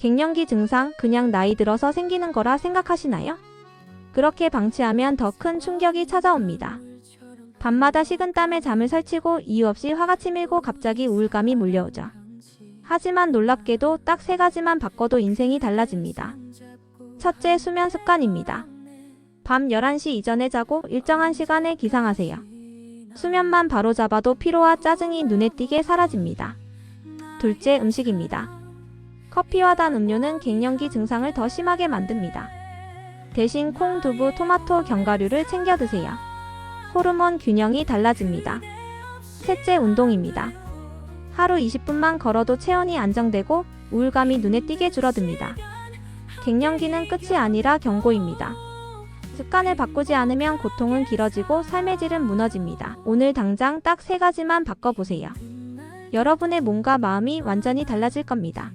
갱년기 증상 그냥 나이 들어서 생기는 거라 생각하시나요? 그렇게 방치하면 더 큰 충격이 찾아옵니다. 밤마다 식은 땀에 잠을 설치고 이유 없이 화가 치밀고 갑자기 우울감이 몰려오죠. 하지만 놀랍게도 딱 세 가지만 바꿔도 인생이 달라집니다. 첫째, 수면 습관입니다. 밤 11시 이전에 자고 일정한 시간에 기상하세요. 수면만 바로 잡아도 피로와 짜증이 눈에 띄게 사라집니다. 둘째, 음식입니다. 커피와 단 음료는 갱년기 증상을 더 심하게 만듭니다. 대신 콩, 두부, 토마토, 견과류를 챙겨 드세요. 호르몬 균형이 달라집니다. 셋째, 운동입니다. 하루 20분만 걸어도 체온이 안정되고 우울감이 눈에 띄게 줄어듭니다. 갱년기는 끝이 아니라 경고입니다. 습관을 바꾸지 않으면 고통은 길어지고 삶의 질은 무너집니다. 오늘 당장 딱 세 가지만 바꿔보세요. 여러분의 몸과 마음이 완전히 달라질 겁니다.